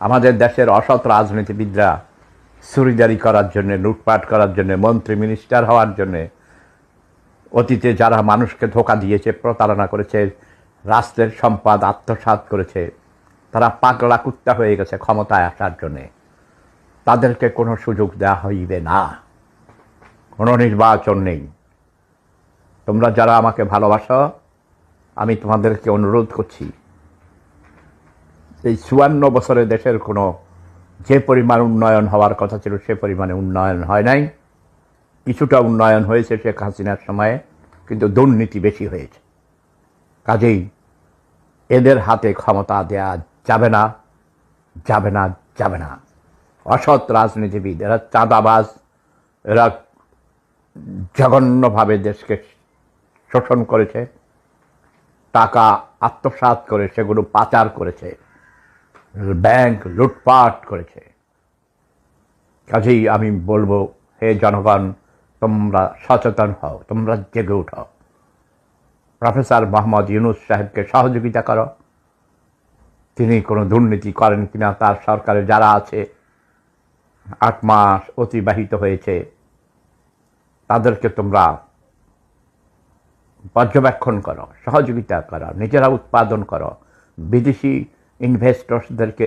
আমাদের দেশের অসৎ রাজনীতিবিদরা চুরিদারি করার জন্যে, লুটপাট করার জন্যে, মন্ত্রী মিনিস্টার হওয়ার জন্য, অতীতে যারা মানুষকে ধোকা দিয়েছে, প্রতারণা করেছে, রাষ্ট্রের সম্পদ আত্মসাৎ করেছে, তারা পাগলা কুত্তা হয়ে গেছে ক্ষমতায় আসার জন্যে। তাদেরকে কোনো সুযোগ দেওয়া হইবে না। কোনো নির্বাচন নেই। তোমরা যারা আমাকে ভালোবাসো, আমি তোমাদেরকে অনুরোধ করছি এই চুয়ান্ন বছরে দেশের কোনো যে পরিমাণ উন্নয়ন হওয়ার কথা ছিল, সে পরিমাণে উন্নয়ন হয় নাই। কিছুটা উন্নয়ন হয়েছে শেখ হাসিনার সময়ে, কিন্তু দুর্নীতি বেশি হয়েছে। কাজেই এদের হাতে ক্ষমতা দেয়া যাবে না যাবে না যাবে না। অসৎ রাজনীতিবিদ, এরা চাঁদাবাজ, এরা জঘন্যভাবে দেশকে শোষণ করেছে, টাকা আত্মসাৎ করে সেগুলো পাচার করেছে। ব্যাংক লুটপাট করেছে। কাজেই আমি বলব, হে জনগণ, তোমরা সচেতন হও, তোমরা জেগে উঠো। প্রফেসর মোহাম্মদ ইউনুস সাহেবকে সহযোগিতা করো। তিনি কোনো দুর্নীতি করেন কিনা, তার সরকারে যারা আছে, আট মাস অতিবাহিত হয়েছে, তাদেরকে তোমরা পর্যবেক্ষণ করো, সহযোগিতা করো, নিজেরা উৎপাদন করো। বিদেশি ইনভেস্টর্সদেরকে